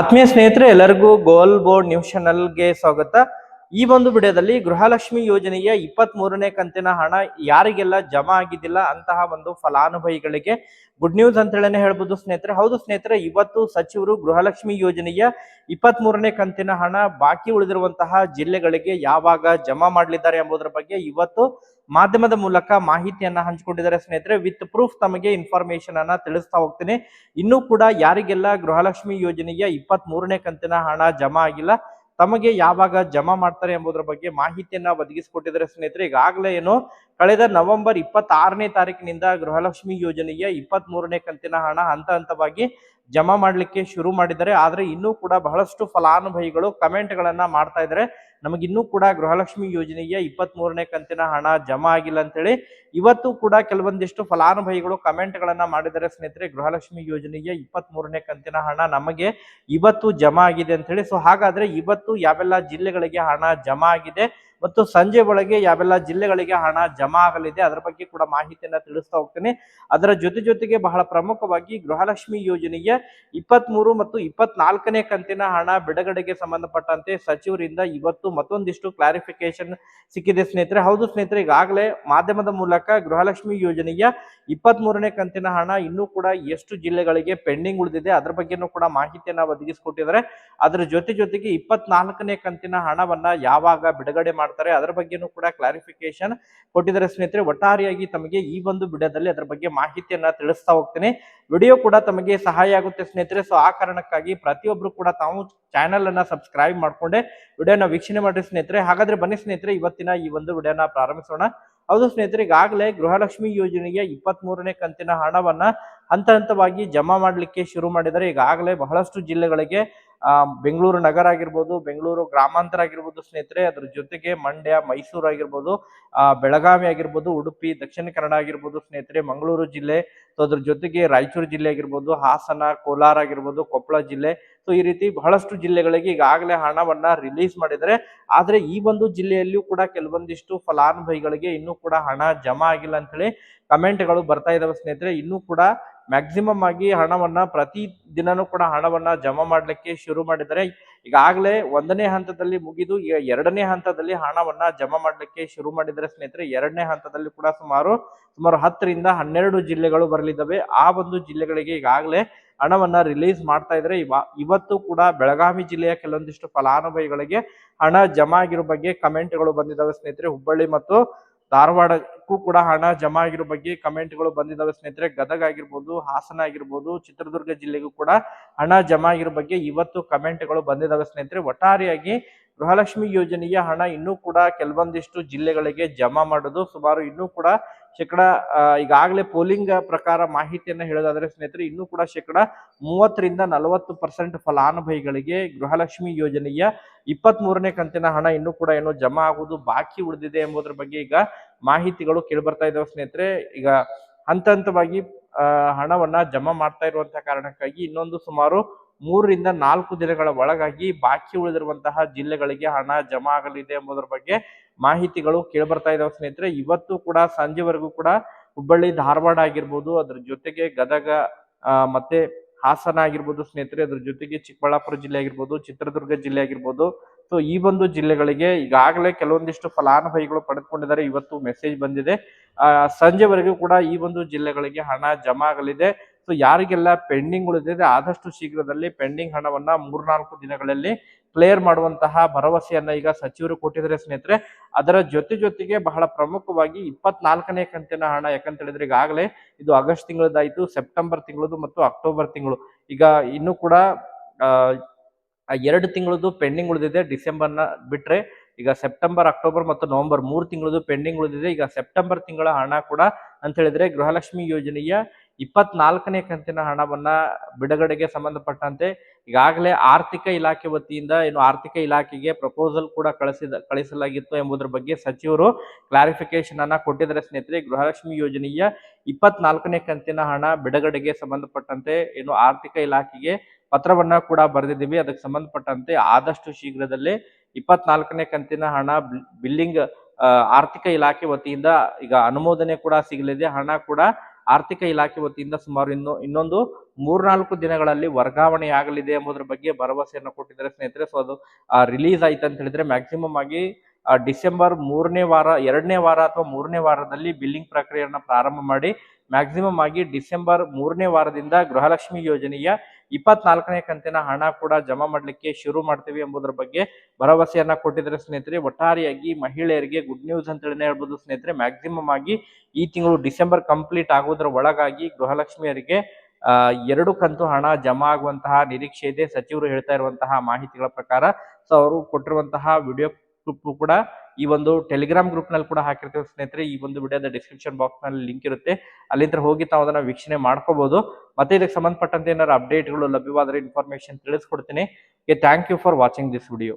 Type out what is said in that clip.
ಆತ್ಮೀಯ ಸ್ನೇಹಿತರೆ ಎಲ್ಲರಿಗೂ ಗೋಲ್ ಬೋರ್ಡ್ ನ್ಯೂಸ್ ಚಾನಲ್ಗೆ ಸ್ವಾಗತ. ಈ ಒಂದು ವಿಡಿಯೋದಲ್ಲಿ ಗೃಹಲಕ್ಷ್ಮಿ ಯೋಜನೆಯ ಇಪ್ಪತ್ತ್ ಮೂರನೇ ಕಂತಿನ ಹಣ ಯಾರಿಗೆಲ್ಲ ಜಮಾ ಆಗಿದ್ದಿಲ್ಲ ಅಂತಹ ಒಂದು ಫಲಾನುಭವಿಗಳಿಗೆ ಗುಡ್ ನ್ಯೂಸ್ ಅಂತ ಹೇಳನೆ ಹೇಳ್ಬೋದು ಸ್ನೇಹಿತರೆ. ಹೌದು ಸ್ನೇಹಿತರೆ, ಇವತ್ತು ಸಚಿವರು ಗೃಹಲಕ್ಷ್ಮಿ ಯೋಜನೆಯ ಇಪ್ಪತ್ತ್ ಮೂರನೇ ಕಂತಿನ ಹಣ ಬಾಕಿ ಉಳಿದಿರುವಂತಹ ಜಿಲ್ಲೆಗಳಿಗೆ ಯಾವಾಗ ಜಮಾ ಮಾಡಲಿದ್ದಾರೆ ಎಂಬುದರ ಬಗ್ಗೆ ಇವತ್ತು ಮಾಧ್ಯಮದ ಮೂಲಕ ಮಾಹಿತಿಯನ್ನ ಹಂಚಿಕೊಂಡಿದ್ದಾರೆ ಸ್ನೇಹಿತರೆ. ವಿತ್ ಪ್ರೂಫ್ ತಮಗೆ ಇನ್ಫಾರ್ಮೇಶನ್ ಅನ್ನ ತಿಳಿಸ್ತಾ ಹೋಗ್ತೀನಿ. ಇನ್ನೂ ಕೂಡ ಯಾರಿಗೆಲ್ಲ ಗೃಹಲಕ್ಷ್ಮಿ ಯೋಜನೆಯ ಇಪ್ಪತ್ತ್ ಮೂರನೇ ಕಂತಿನ ಹಣ ಜಮಾ ಆಗಿಲ್ಲ ತಮಗೆ ಯಾವಾಗ ಜಮಾ ಮಾಡ್ತಾರೆ ಎಂಬುದರ ಬಗ್ಗೆ ಮಾಹಿತಿಯನ್ನ ಒದಗಿಸಿಕೊಟ್ಟಿದ್ದಾರೆ ಸ್ನೇಹಿತರೆ. ಈಗಾಗಲೇ ಏನು, ಕಳೆದ ನವೆಂಬರ್ ಇಪ್ಪತ್ತಾರನೇ ತಾರೀಕಿನಿಂದ ಗೃಹಲಕ್ಷ್ಮಿ ಯೋಜನೆಯ ಇಪ್ಪತ್ತ್ ಮೂರನೇ ಕಂತಿನ ಹಣ ಹಂತ ಹಂತವಾಗಿ ಜಮಾ ಮಾಡಲಿಕ್ಕೆ ಶುರು ಮಾಡಿದ್ದಾರೆ. ಆದರೆ ಇನ್ನೂ ಕೂಡ ಬಹಳಷ್ಟು ಫಲಾನುಭವಿಗಳು ಕಮೆಂಟ್ಗಳನ್ನು ಮಾಡ್ತಾ ಇದ್ದಾರೆ. ನಮಗಿನ್ನೂ ಕೂಡ ಗೃಹಲಕ್ಷ್ಮಿ ಯೋಜನೆಯ ಇಪ್ಪತ್ತ್ ಮೂರನೇ ಕಂತಿನ ಹಣ ಜಮಾ ಆಗಿಲ್ಲ ಅಂತೇಳಿ ಇವತ್ತು ಕೂಡ ಕೆಲವೊಂದಿಷ್ಟು ಫಲಾನುಭವಿಗಳು ಕಮೆಂಟ್ಗಳನ್ನು ಮಾಡಿದ್ದಾರೆ. ಸ್ನೇಹಿತರೆ, ಗೃಹಲಕ್ಷ್ಮಿ ಯೋಜನೆಯ ಇಪ್ಪತ್ತ್ ಮೂರನೇ ಕಂತಿನ ಹಣ ನಮಗೆ ಇವತ್ತು ಜಮಾ ಆಗಿದೆ ಅಂತ ಹೇಳಿ ಸೊ ಹಾಗಾದ್ರೆ ಇವತ್ತು ಯಾವೆಲ್ಲ ಜಿಲ್ಲೆಗಳಿಗೆ ಹಣ ಜಮಾ ಆಗಿದೆ? ಮತ್ತು ಸಂಜೆ ಒಳಗೆ ಯಾವೆಲ್ಲ ಜಿಲ್ಲೆಗಳಿಗೆ ಹಣ ಜಮಾ ಆಗಲಿದೆ ಅದರ ಬಗ್ಗೆ ಕೂಡ ಮಾಹಿತಿಯನ್ನ ತಿಳಿಸ್ತಾ ಹೋಗ್ತೇನೆ. ಅದರ ಜೊತೆ ಜೊತೆಗೆ ಬಹಳ ಪ್ರಮುಖವಾಗಿ ಗೃಹಲಕ್ಷ್ಮಿ ಯೋಜನೆಯ ಇಪ್ಪತ್ತ್ ಮೂರು ಮತ್ತು ಇಪ್ಪತ್ನಾಲ್ಕನೇ ಕಂತಿನ ಹಣ ಬಿಡುಗಡೆಗೆ ಸಂಬಂಧಪಟ್ಟಂತೆ ಸಚಿವರಿಂದ ಇವತ್ತು ಮತ್ತೊಂದಿಷ್ಟು ಕ್ಲಾರಿಫಿಕೇಶನ್ ಸಿಕ್ಕಿದೆ ಸ್ನೇಹಿತರೆ. ಹೌದು ಸ್ನೇಹಿತರೆ, ಈಗಾಗಲೇ ಮಾಧ್ಯಮದ ಮೂಲಕ ಗೃಹಲಕ್ಷ್ಮಿ ಯೋಜನೆಯ ಇಪ್ಪತ್ತ್ ಮೂರನೇ ಕಂತಿನ ಹಣ ಇನ್ನೂ ಕೂಡ ಎಷ್ಟು ಜಿಲ್ಲೆಗಳಿಗೆ ಪೆಂಡಿಂಗ್ ಉಳಿದಿದೆ ಅದರ ಬಗ್ಗೆನೂ ಕೂಡ ಮಾಹಿತಿಯನ್ನ ಒದಗಿಸಿಕೊಟ್ಟಿದ್ದಾರೆ. ಅದರ ಜೊತೆ ಜೊತೆಗೆ ಇಪ್ಪತ್ನಾಲ್ಕನೇ ಕಂತಿನ ಹಣವನ್ನ ಯಾವಾಗ ಬಿಡುಗಡೆ ಮಾಡ್ತಾರೆ. ಅದರ ಬಗ್ಗೆನೂ ಕೂಡ ಕ್ಲಾರಿಫಿಕೇಶನ್ ಕೊಟ್ಟಿದ್ದಾರೆ ಸ್ನೇಹಿತರೆ. ಒಟ್ಟಾರೆಯಾಗಿ ತಮಗೆ ಈ ಒಂದು ವಿಡಿಯೋದಲ್ಲಿ ಅದರ ಬಗ್ಗೆ ಮಾಹಿತಿಯನ್ನ ತಿಳಿಸ್ತಾ ಹೋಗ್ತೀನಿ. ವಿಡಿಯೋ ಕೂಡ ತಮಗೆ ಸಹಾಯ ಆಗುತ್ತೆ ಸ್ನೇಹಿತರೆ. ಸೊ ಆ ಕಾರಣಕ್ಕಾಗಿ ಪ್ರತಿಯೊಬ್ರು ಕೂಡ ತಾವು ಚಾನೆಲ್ ಅನ್ನ ಸಬ್ಸ್ಕ್ರೈಬ್ ಮಾಡ್ಕೊಂಡೆ ವಿಡಿಯೋನ ವೀಕ್ಷಣೆ ಮಾಡಿ ಸ್ನೇಹಿತರೆ. ಹಾಗಾದ್ರೆ ಬನ್ನಿ ಸ್ನೇಹಿತರೆ, ಇವತ್ತಿನ ಈ ಒಂದು ವಿಡಿಯೋನ ಪ್ರಾರಂಭಿಸೋಣ. ಹೌದು ಸ್ನೇಹಿತರೆ, ಈಗಾಗಲೇ ಗೃಹಲಕ್ಷ್ಮಿ ಯೋಜನೆಯ ಇಪ್ಪತ್ತ್ ಮೂರನೇ ಕಂತಿನ ಹಣವನ್ನ ಹಂತ ಹಂತವಾಗಿ ಜಮಾ ಮಾಡಲಿಕ್ಕೆ ಶುರು ಮಾಡಿದರೆ ಈಗಾಗಲೇ ಬಹಳಷ್ಟು ಜಿಲ್ಲೆಗಳಿಗೆ ಬೆಂಗಳೂರು ನಗರ ಆಗಿರ್ಬೋದು, ಬೆಂಗಳೂರು ಗ್ರಾಮಾಂತರ ಆಗಿರ್ಬೋದು ಸ್ನೇಹಿತರೆ, ಅದ್ರ ಜೊತೆಗೆ ಮಂಡ್ಯ, ಮೈಸೂರು ಆಗಿರ್ಬೋದು, ಆ, ಬೆಳಗಾವಿ ಆಗಿರ್ಬೋದು, ಉಡುಪಿ, ದಕ್ಷಿಣ ಕನ್ನಡ ಆಗಿರ್ಬೋದು ಸ್ನೇಹಿತರೆ, ಮಂಗಳೂರು ಜಿಲ್ಲೆ, ಸೊ ಅದ್ರ ಜೊತೆಗೆ ರಾಯಚೂರು ಜಿಲ್ಲೆ ಆಗಿರ್ಬೋದು, ಹಾಸನ, ಕೋಲಾರ ಆಗಿರ್ಬೋದು, ಕೊಪ್ಪಳ ಜಿಲ್ಲೆ ಸೊ, ಈ ರೀತಿ ಬಹಳಷ್ಟು ಜಿಲ್ಲೆಗಳಿಗೆ ಈಗಾಗಲೇ ಹಣವನ್ನ ರಿಲೀಸ್ ಮಾಡಿದರೆ ಆದ್ರೆ ಈ ಒಂದು ಜಿಲ್ಲೆಯಲ್ಲಿಯೂ ಕೂಡ ಕೆಲವೊಂದಿಷ್ಟು ಫಲಾನುಭವಿಗಳಿಗೆ ಇನ್ನೂ ಕೂಡ ಹಣ ಜಮಾ ಆಗಿಲ್ಲ ಅಂತ ಹೇಳಿ ಕಮೆಂಟ್ಗಳು ಬರ್ತಾ ಇದಾವೆ ಸ್ನೇಹಿತರೆ. ಇನ್ನೂ ಕೂಡ ಮ್ಯಾಕ್ಸಿಮಮ್ ಆಗಿ ಹಣವನ್ನ ಪ್ರತಿ ದಿನನೂ ಕೂಡ ಹಣವನ್ನ ಜಮಾ ಮಾಡಲಿಕ್ಕೆ ಶುರು ಮಾಡಿದರೆ ಈಗಾಗಲೇ ಒಂದನೇ ಹಂತದಲ್ಲಿ ಮುಗಿದು ಈಗ ಎರಡನೇ ಹಂತದಲ್ಲಿ ಹಣವನ್ನ ಜಮಾ ಮಾಡಲಿಕ್ಕೆ ಶುರು ಮಾಡಿದರೆ ಸ್ನೇಹಿತರೆ. ಎರಡನೇ ಹಂತದಲ್ಲಿ ಕೂಡ ಸುಮಾರು ಸುಮಾರು ಹತ್ತರಿಂದ ಹನ್ನೆರಡು ಜಿಲ್ಲೆಗಳು ಬರಲಿದ್ದಾವೆ. ಆ ಒಂದು ಜಿಲ್ಲೆಗಳಿಗೆ ಈಗಾಗಲೇ ಹಣವನ್ನ ರಿಲೀಸ್ ಮಾಡ್ತಾ ಇದ್ರೆ ಇವ, ಇವತ್ತು ಕೂಡ ಬೆಳಗಾವಿ ಜಿಲ್ಲೆಯ ಕೆಲವೊಂದಿಷ್ಟು ಫಲಾನುಭವಿಗಳಿಗೆ ಹಣ ಜಮಾ ಆಗಿರೋ ಬಗ್ಗೆ ಕಮೆಂಟ್ಗಳು ಬಂದಿದ್ದಾವೆ ಸ್ನೇಹಿತರೆ. ಹುಬ್ಬಳ್ಳಿ ಮತ್ತು ಧಾರವಾಡಕ್ಕೂ ಕೂಡ ಹಣ ಜಮಾ ಆಗಿರೋ ಬಗ್ಗೆ ಕಮೆಂಟ್ಗಳು ಬಂದಿದ್ದಾವೆ ಸ್ನೇಹಿತರೆ. ಗದಗ ಆಗಿರ್ಬೋದು, ಹಾಸನ ಆಗಿರ್ಬೋದು, ಚಿತ್ರದುರ್ಗ ಜಿಲ್ಲೆಗೂ ಕೂಡ ಹಣ ಜಮಾ ಆಗಿರೋ ಬಗ್ಗೆ ಇವತ್ತು ಕಮೆಂಟ್ಗಳು ಬಂದಿದ್ದಾವೆ ಸ್ನೇಹಿತರೆ. ಒಟ್ಟಾರೆಯಾಗಿ ಗೃಹಲಕ್ಷ್ಮಿ ಯೋಜನೆಯ ಹಣ ಇನ್ನೂ ಕೂಡ ಕೆಲವೊಂದಿಷ್ಟು ಜಿಲ್ಲೆಗಳಿಗೆ ಜಮಾ ಮಾಡೋದು ಸುಮಾರು ಇನ್ನೂ ಕೂಡ ಶೇಕಡ ಈಗಾಗಲೇ ಪೋಲಿಂಗ್ ಪ್ರಕಾರ ಮಾಹಿತಿಯನ್ನು ಹೇಳೋದಾದ್ರೆ ಸ್ನೇಹಿತರೆ, ಇನ್ನೂ ಕೂಡ ಶೇಕಡ ಮೂವತ್ತರಿಂದ ನಲವತ್ತು ಪರ್ಸೆಂಟ್ ಫಲಾನುಭವಿಗಳಿಗೆ ಗೃಹಲಕ್ಷ್ಮಿ ಯೋಜನೆಯ ಇಪ್ಪತ್ತ್ ಮೂರನೇ ಕಂತಿನ ಹಣ ಇನ್ನೂ ಕೂಡ ಏನು ಜಮಾ ಆಗುವುದು ಬಾಕಿ ಉಳಿದಿದೆ ಎಂಬುದರ ಬಗ್ಗೆ ಈಗ ಮಾಹಿತಿಗಳು ಕೇಳಿಬರ್ತಾ ಇದ್ದಾವೆ ಸ್ನೇಹಿತರೆ. ಈಗ ಹಂತ ಹಂತವಾಗಿ ಹಣವನ್ನ ಜಮಾ ಮಾಡ್ತಾ ಇರುವಂತಹ ಕಾರಣಕ್ಕಾಗಿ ಇನ್ನೊಂದು ಸುಮಾರು ಮೂರರಿಂದ ನಾಲ್ಕು ದಿನಗಳ ಒಳಗಾಗಿ ಬಾಕಿ ಉಳಿದಿರುವಂತಹ ಜಿಲ್ಲೆಗಳಿಗೆ ಹಣ ಜಮಾ ಆಗಲಿದೆ ಎಂಬುದರ ಬಗ್ಗೆ ಮಾಹಿತಿಗಳು ಕೇಳ್ಬರ್ತಾ ಇದಾವೆ ಸ್ನೇಹಿತರೆ. ಇವತ್ತು ಕೂಡ ಸಂಜೆವರೆಗೂ ಕೂಡ ಹುಬ್ಬಳ್ಳಿ ಧಾರವಾಡ ಆಗಿರ್ಬೋದು, ಅದ್ರ ಜೊತೆಗೆ ಗದಗ ಮತ್ತೆ ಹಾಸನ ಆಗಿರ್ಬೋದು ಸ್ನೇಹಿತರೆ, ಅದ್ರ ಜೊತೆಗೆ ಚಿಕ್ಕಬಳ್ಳಾಪುರ ಜಿಲ್ಲೆ ಆಗಿರ್ಬೋದು, ಚಿತ್ರದುರ್ಗ ಜಿಲ್ಲೆ ಆಗಿರ್ಬೋದು. ಸೊ ಈ ಒಂದು ಜಿಲ್ಲೆಗಳಿಗೆ ಈಗಾಗಲೇ ಕೆಲವೊಂದಿಷ್ಟು ಫಲಾನುಭವಿಗಳು ಪಡೆದುಕೊಂಡಿದ್ದಾರೆ. ಇವತ್ತು ಮೆಸೇಜ್ ಬಂದಿದೆ. ಸಂಜೆವರೆಗೂ ಕೂಡ ಈ ಒಂದು ಜಿಲ್ಲೆಗಳಿಗೆ ಹಣ ಜಮಾ ಆಗಲಿದೆ. ಸೊ ಯಾರಿಗೆಲ್ಲ ಪೆಂಡಿಂಗ್ ಉಳಿದಿದೆ ಆದಷ್ಟು ಶೀಘ್ರದಲ್ಲಿ ಪೆಂಡಿಂಗ್ ಹಣವನ್ನ ಮೂರ್ನಾಲ್ಕು ದಿನಗಳಲ್ಲಿ ಕ್ಲಿಯರ್ ಮಾಡುವಂತಹ ಭರವಸೆಯನ್ನ ಈಗ ಸಚಿವರು ಕೊಟ್ಟಿದ್ದಾರೆ ಸ್ನೇಹಿತರೆ. ಅದರ ಜೊತೆ ಜೊತೆಗೆ ಬಹಳ ಪ್ರಮುಖವಾಗಿ ಇಪ್ಪತ್ನಾಲ್ಕನೇ ಕಂತಿನ ಹಣ, ಯಾಕಂತ ಹೇಳಿದ್ರೆ ಈಗಾಗಲೇ ಇದು ಆಗಸ್ಟ್ ತಿಂಗಳದಾಯ್ತು ಸೆಪ್ಟೆಂಬರ್ ತಿಂಗಳದು ಮತ್ತು ಅಕ್ಟೋಬರ್ ತಿಂಗಳು. ಈಗ ಇನ್ನು ಕೂಡ ಎರಡು ತಿಂಗಳದು ಪೆಂಡಿಂಗ್ ಉಳಿದಿದೆ. ಡಿಸೆಂಬರ್ನ ಬಿಟ್ರೆ ಈಗ ಸೆಪ್ಟೆಂಬರ್, ಅಕ್ಟೋಬರ್ ಮತ್ತು ನವೆಂಬರ್ ಮೂರು ತಿಂಗಳದು ಪೆಂಡಿಂಗ್ ಉಳಿದಿದೆ. ಈಗ ಸೆಪ್ಟೆಂಬರ್ ತಿಂಗಳ ಹಣ ಕೂಡ, ಅಂತ ಹೇಳಿದ್ರೆ ಗೃಹಲಕ್ಷ್ಮಿ ಯೋಜನೆಯ ಇಪ್ಪತ್ನಾಲ್ಕನೇ ಕಂತಿನ ಹಣವನ್ನ ಬಿಡುಗಡೆಗೆ ಸಂಬಂಧಪಟ್ಟಂತೆ ಈಗಾಗಲೇ ಆರ್ಥಿಕ ಇಲಾಖೆ ವತಿಯಿಂದ ಏನು ಆರ್ಥಿಕ ಇಲಾಖೆಗೆ ಪ್ರಪೋಸಲ್ ಕೂಡ ಕಳಿಸಿದ, ಕಳಿಸಲಾಗಿತ್ತು ಎಂಬುದರ ಬಗ್ಗೆ ಸಚಿವರು ಕ್ಲಾರಿಫಿಕೇಶನ್ ಅನ್ನ ಕೊಟ್ಟಿದ್ದಾರೆ ಸ್ನೇಹಿತರೆ. ಗೃಹಲಕ್ಷ್ಮಿ ಯೋಜನೆಯ ಇಪ್ಪತ್ನಾಲ್ಕನೇ ಕಂತಿನ ಹಣ ಬಿಡುಗಡೆಗೆ ಸಂಬಂಧಪಟ್ಟಂತೆ ಏನು ಆರ್ಥಿಕ ಇಲಾಖೆಗೆ ಪತ್ರವನ್ನ ಕೂಡ ಬರೆದಿದ್ದೀವಿ. ಅದಕ್ಕೆ ಸಂಬಂಧಪಟ್ಟಂತೆ ಆದಷ್ಟು ಶೀಘ್ರದಲ್ಲೇ ಇಪ್ಪತ್ನಾಲ್ಕನೇ ಕಂತಿನ ಹಣ ಬಿಲ್ಲಿಂಗ್ ಆರ್ಥಿಕ ಇಲಾಖೆ ವತಿಯಿಂದ ಈಗ ಅನುಮೋದನೆ ಕೂಡ ಸಿಗಲಿದೆ. ಹಣ ಕೂಡ ಆರ್ಥಿಕ ಇಲಾಖೆ ವತಿಯಿಂದ ಸುಮಾರು ಇನ್ನು, ಇನ್ನೊಂದು ಮೂರ್ನಾಲ್ಕು ದಿನಗಳಲ್ಲಿ ವರ್ಗಾವಣೆ ಆಗಲಿದೆ ಎಂಬುದರ ಬಗ್ಗೆ ಭರವಸೆಯನ್ನು ಕೊಟ್ಟಿದ್ದಾರೆ ಸ್ನೇಹಿತರೆ. ಸೊ ಅದು ರಿಲೀಸ್ ಆಯ್ತು ಅಂತ ಹೇಳಿದ್ರೆ ಮ್ಯಾಕ್ಸಿಮಮ್ ಆಗಿ ಡಿಸೆಂಬರ್ ಮೂರನೇ ವಾರ, ಎರಡನೇ ವಾರ ಅಥವಾ ಮೂರನೇ ವಾರದಲ್ಲಿ ಬಿಲ್ಲಿಂಗ್ ಪ್ರಕ್ರಿಯೆಯನ್ನು ಪ್ರಾರಂಭ ಮಾಡಿ ಮ್ಯಾಕ್ಸಿಮಮ್ ಆಗಿ ಡಿಸೆಂಬರ್ ಮೂರನೇ ವಾರದಿಂದ ಗೃಹಲಕ್ಷ್ಮಿ ಯೋಜನೆಯ ಇಪ್ಪತ್ನಾಲ್ಕನೇ ಕಂತಿನ ಹಣ ಕೂಡ ಜಮಾ ಮಾಡ್ಲಿಕ್ಕೆ ಶುರು ಮಾಡ್ತೀವಿ ಎಂಬುದರ ಬಗ್ಗೆ ಭರವಸೆಯನ್ನ ಕೊಟ್ಟಿದ್ದಾರೆ ಸ್ನೇಹಿತರೆ, ಒಟ್ಟಾರೆಯಾಗಿ ಮಹಿಳೆಯರಿಗೆ ಗುಡ್ ನ್ಯೂಸ್ ಅಂತ ಹೇಳಿ ಹೇಳ್ಬೋದು ಸ್ನೇಹಿತರೆ. ಮ್ಯಾಕ್ಸಿಮಮ್ ಆಗಿ ಈ ತಿಂಗಳು ಡಿಸೆಂಬರ್ ಕಂಪ್ಲೀಟ್ ಆಗೋದ್ರ ಒಳಗಾಗಿ ಗೃಹಲಕ್ಷ್ಮಿಯರಿಗೆ ಎರಡು ಕಂತು ಹಣ ಜಮಾ ಆಗುವಂತಹ ನಿರೀಕ್ಷೆ ಇದೆ. ಸಚಿವರು ಹೇಳ್ತಾ ಇರುವಂತಹ ಮಾಹಿತಿಗಳ ಪ್ರಕಾರ, ಸೊ, ಅವರು ಕೊಟ್ಟಿರುವಂತಹ ವಿಡಿಯೋ ಕೂಡ ಈ ಒಂದು ಟೆಲಿಗ್ರಾಮ್ ಗ್ರೂಪ್ನಲ್ಲಿ ಕೂಡ ಹಾಕಿರ್ತೀವಿ ಸ್ನೇಹಿತರೆ. ಈ ಒಂದು ವಿಡಿಯೋದ ಡಿಸ್ಕ್ರಿಪ್ಷನ್ ಬಾಕ್ಸ್ನಲ್ಲಿ ಲಿಂಕ್ ಇರುತ್ತೆ. ಅಲ್ಲಿಂದ ಹೋಗಿ ತಾವು ಅದನ್ನ ವೀಕ್ಷಣೆ ಮಾಡ್ಕೋಬಹುದು ಮತ್ತೆ ಇದಕ್ಕೆ ಸಂಬಂಧಪಟ್ಟಂತೆ ಏನಾದ್ರು ಅಪ್ಡೇಟ್ಗಳು ಲಭ್ಯವಾದರೆ ಇನ್ಫಾರ್ಮೇಶನ್ ತಿಳಿಸ್ಕೊಡ್ತೀನಿ. Thank you for watching this video